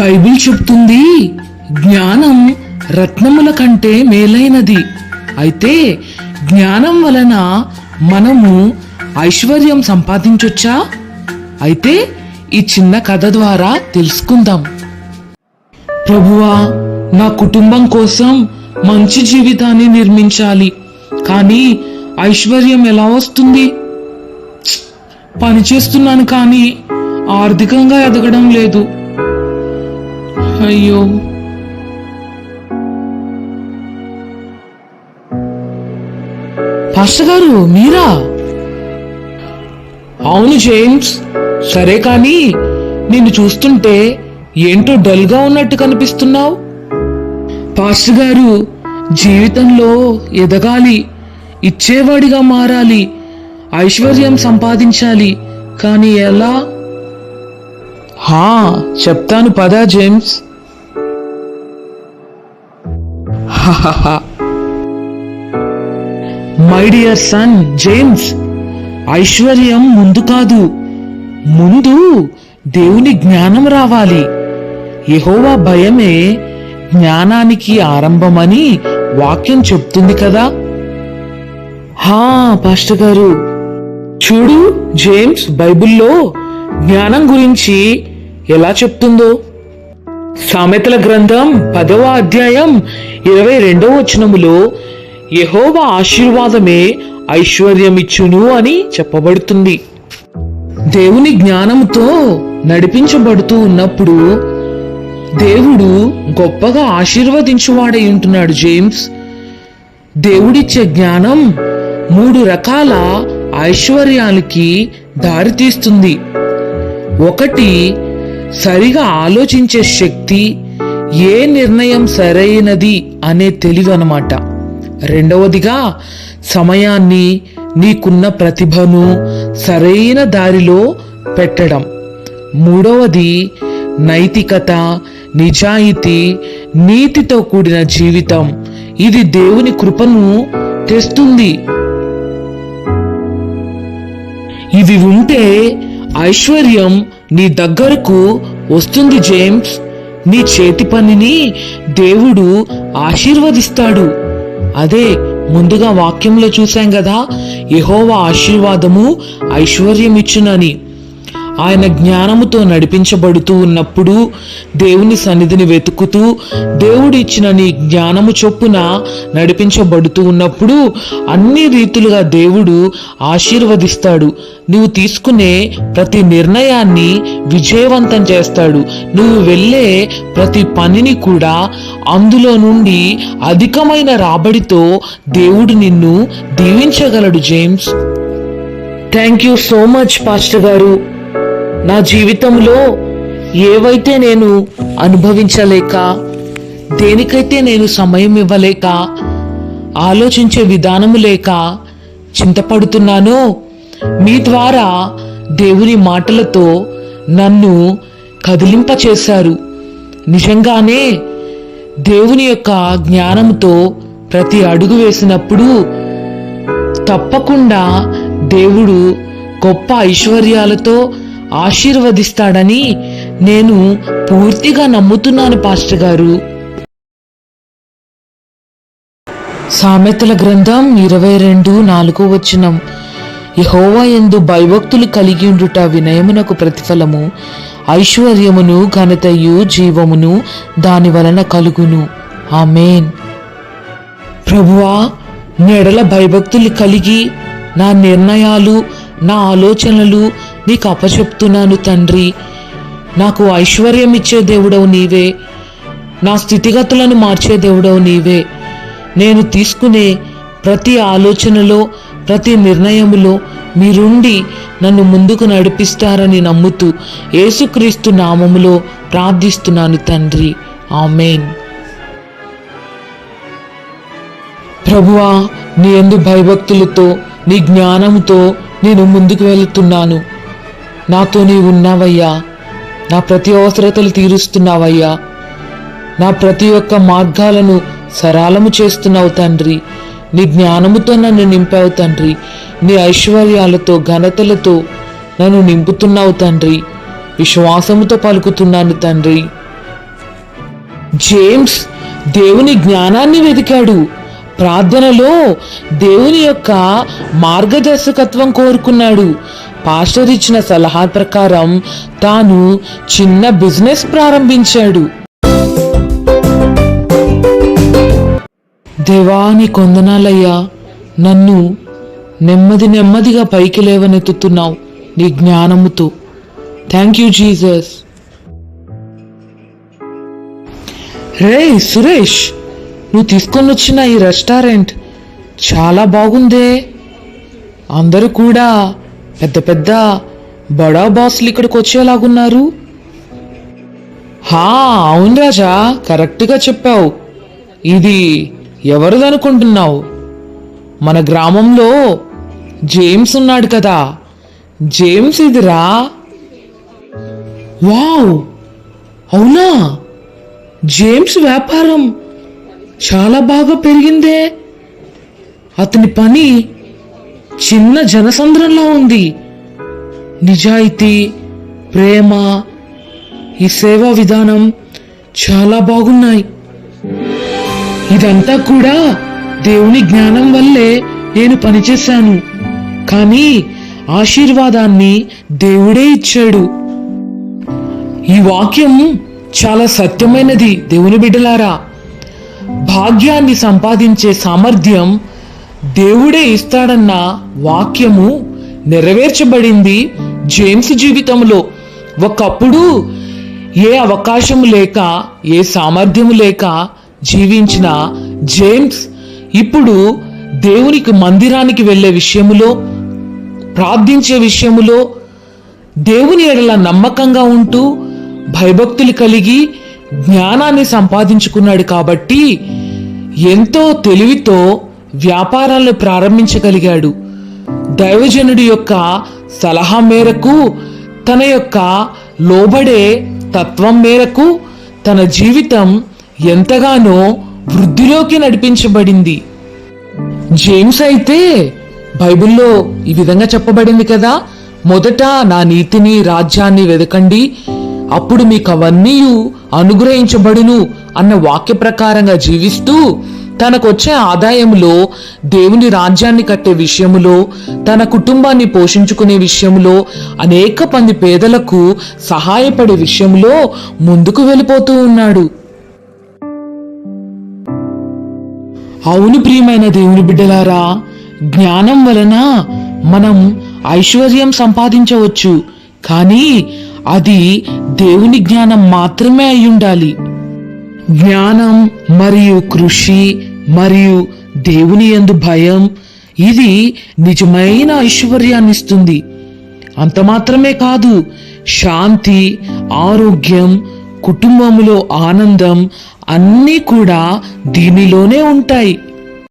Bible చెప్తుంది జ్ఞానం రత్నముల కంటే మేలైనది. అయితే జ్ఞానం వలన మనము ఐశ్వర్యం సంపాదించొచ్చా? అయితే ఈ చిన్న కథ ద్వారా తెలుసుకుందాం. ప్రభువా నా కుటుంబం కోసం మంచి జీవితాన్ని నిర్మించాలి. కానీ ఐశ్వర్యం ఎలా వస్తుంది? పనిచేస్తున్నాను పని చేస్తున్నాను కానీ ఆర్థికంగా ఎదగడం లేదు. అయ్యో. పాస్టర్ గారు మీరా? అవును జేమ్స్ సరే కానీ నిన్ను చూస్తుంటే ఏంటో డల్గా ఉన్నట్టు కనిపిస్తున్నావు. పాస్టర్ గారు జీవితంలో ఎదగాలి ఇచ్చేవాడిగా మారాలి ఐశ్వర్యం సంపాదించాలి కానీ ఎలా? హా చెప్తాను పదా James. My dear son James ఐశ్వర్యం ముందు కాదు. ముందు దేవుని జ్ఞానం రావాలి. యహోవా భయమే జ్ఞానానికి ఆరంభమని వాక్యం చెప్తుంది కదా. హా పాస్టర్ గారు. చూడు జేమ్స్ బైబిల్లో జ్ఞానం గురించి ఎలా చెప్తుందో. సామెతల గ్రంథం పదవ అధ్యాయం ఇరవై రెండవ వచనములో యహోవ ఆశీర్వాదమే ఐశ్వర్యమిచ్చును అని చెప్పబడుతుంది. దేవుని జ్ఞానంతో నడిపించబడుతూ ఉన్నప్పుడు దేవుడు గొప్పగా ఆశీర్వదించువాడై ఉంటున్నాడు జేమ్స్. దేవుడిచ్చే జ్ఞానం మూడు రకాల ఐశ్వర్యాలకి దారితీస్తుంది. ఒకటి సరిగా ఆలోచించే శక్తి ఏ నిర్ణయం సరైనది అనే తెలివి అనమాట రెండవదిగా సమయాన్ని నీకున్న ప్రతిభను సరైన దారిలో పెట్టడం. మూడవది నైతికత నిజాయితీ నీతితో కూడిన జీవితం. ఇది దేవుని కృపను తెస్తుంది. ఇవి ఉంటే ఐశ్వర్యం నీ దగ్గరకు వస్తుంది జేమ్స్. నీ చేతి పనిని దేవుడు ఆశీర్వదిస్తాడు. అదే ముందుగా వాక్యంలో చూశాం కదా యెహోవా ఆశీర్వాదము ఐశ్వర్యం ఇచ్చునని ఆయన జ్ఞానముతో నడిపించబడుతూ ఉన్నప్పుడు దేవుని సన్నిధిని వెతుకుతూ దేవుడిచ్చిన నీ జ్ఞానము చొప్పున నడిపించబడుతూ ఉన్నప్పుడు అన్ని రీతులుగా దేవుడు ఆశీర్వదిస్తాడు. నువ్వు తీసుకునే ప్రతి నిర్ణయాన్ని విజయవంతం చేస్తాడు. నువ్వు వెళ్ళే ప్రతి పనిని కూడా అందులో నుండి అధికమైన రాబడితో దేవుడు నిన్ను దీవించగలడు James thank you so much pastor గారు. నా జీవితంలో ఏవైతే నేను అనుభవించలేక దేనికైతే నేను సమయం ఇవ్వలేక ఆలోచించే విధానము లేక చింతపడుతున్నానో మీ ద్వారా దేవుని మాటలతో నన్ను కదిలింపచేశారు. నిజంగానే దేవుని యొక్క జ్ఞానంతో ప్రతి అడుగు వేసినప్పుడు తప్పకుండా దేవుడు గొప్ప ఐశ్వర్యాలతో ఆశీర్వదిస్తాడని నేను పూర్తిగా నమ్ముతున్నాను పాస్టర్ గారు. సామెతల గ్రంథం ఇరవై రెండు నాలుగో వచనం. యహోవా ఎందు భయభక్తులు కలిగి ఉండుట వినయమునకు ప్రతిఫలము. ఐశ్వర్యమును ఘనతయు జీవమును దాని వలన కలుగును. ఆమెన్. ప్రభువా నెడల భయభక్తులు కలిగి నా నిర్ణయాలు నా ఆలోచనలు నీకు అప్పచెప్తున్నాను తండ్రి. నాకు ఐశ్వర్యం ఇచ్చే దేవుడవు నీవే. నా స్థితిగతులను మార్చే దేవుడవు నీవే. నేను తీసుకునే ప్రతి ఆలోచనలో ప్రతి నిర్ణయములో మీరుండి నన్ను ముందుకు నడిపిస్తారని నమ్ముతూ యేసుక్రీస్తు నామములో ప్రార్థిస్తున్నాను తండ్రి. ఆమెన్. ప్రభువా నీ ఎందు భయభక్తులతో నీ జ్ఞానంతో నేను ముందుకు వెళుతున్నాను. నాతో నీవు ఉన్నావయ్యా. నా ప్రతి అవసరతలు తీరుస్తున్నావయ్యా. నా ప్రతి ఒక్క మార్గాలను సరళము చేస్తున్నావు తండ్రి. నీ జ్ఞానముతో నన్ను నింపావు తండ్రి. నీ ఐశ్వర్యాలతో ఘనతలతో నన్ను నింపుతున్నావు తండ్రి. విశ్వాసముతో పలుకుతున్నాను తండ్రి. జేమ్స్ దేవుని జ్ఞానాన్ని వెతికాడు. ప్రార్థనలో దేవుని యొక్క మార్గదర్శకత్వం కోరుకున్నాడు. పాస్టర్ ఇచ్చిన సలహా ప్రకారం తాను చిన్న బిజినెస్ ప్రారంభించాడు. దేవాని కొందనాలయ్యా నన్ను నెమ్మది నెమ్మదిగా పైకి లేవనెత్తుతున్నావు నీ జ్ఞానముతో. థ్యాంక్ యూ జీసస్ రే సురేష్! నువ్వు తీసుకొని వచ్చిన ఈ రెస్టారెంట్ చాలా బాగుందే. అందరూ కూడా పెద్ద పెద్ద బడా బాస్లు ఇక్కడికి వచ్చేలాగున్నారు. హా అవును రాజా కరెక్ట్గా చెప్పావు. ఇది ఎవరిదనుకుంటున్నావు? మన గ్రామంలో జేమ్స్ ఉన్నాడు కదా. జేమ్స్ ఇదిరా? వావ్ అవునా? జేమ్స్ వ్యాపారం. చాలా బాగా పెరిగిందే. అతని పని చిన్న జనసంద్రంలో ఉంది. నిజాయితీ ప్రేమ ఈ సేవా విధానం చాలా బాగున్నాయి. ఇదంతా కూడా దేవుని జ్ఞానం వల్లే నేను పనిచేశాను. కానీ ఆశీర్వాదాన్ని దేవుడే ఇచ్చాడు. ఈ వాక్యం చాలా సత్యమైనది దేవుని బిడ్డలారా. భాగ్యాన్ని సంపాదించే సామర్థ్యం దేవుడే ఇస్తాడన్న వాక్యము నెరవేర్చబడింది జేమ్స్ జీవితంలో. ఒకప్పుడు ఏ అవకాశం లేక ఏ సామర్థ్యం లేక జీవించిన జేమ్స్ ఇప్పుడు దేవునికి మందిరానికి వెళ్ళే విషయములో ప్రార్థించే విషయములో దేవుని ఎడల నమ్మకంగా ఉంటూ భయభక్తులు కలిగి జ్ఞానాన్ని సంపాదించుకున్నాడు కాబట్టి ఎంతో తెలివితో వ్యాపారాలను ప్రారంభించగలిగాడు. దైవజనుడి యొక్క సలహా మేరకు తన యొక్క లోబడే తత్వం మేరకు తన జీవితం ఎంతగానో వృద్ధిలోకి నడిపించబడింది. జేమ్స్ అయితే బైబిల్లో ఈ విధంగా చెప్పబడింది కదా మొదట నా నీతిని రాజ్యాన్ని వెదకండి అప్పుడు మీకు అవన్నీ అనుగ్రహించబడును అన్న వాక్య ప్రకారంగా జీవిస్తూ తనకొచ్చే ఆదాయంలో దేవుని రాజ్యాన్ని కట్టే విషయములో తన కుటుంబాన్ని పోషించుకునే విషయంలో అనేక మంది పేదలకు సహాయపడే విషయంలో ముందుకు వెళ్ళిపోతూ ఉన్నాడు. అవును ప్రియమైన దేవుని బిడ్డలారా జ్ఞానం వలన మనం ఐశ్వర్యం సంపాదించవచ్చు. కానీ అది దేవుని జ్ఞానం మాత్రమే అయ్యుండాలి. ఉండాలి జ్ఞానం మరియు కృషి మరియు దేవుని యందు భయం ఇది నిజమైన ఐశ్వర్యాన్ని ఇస్తుంది అంత మాత్రమే కాదు శాంతి ఆరోగ్యం కుటుంబంలో ఆనందం అన్నీ కూడా దీనిలోనే ఉంటాయి.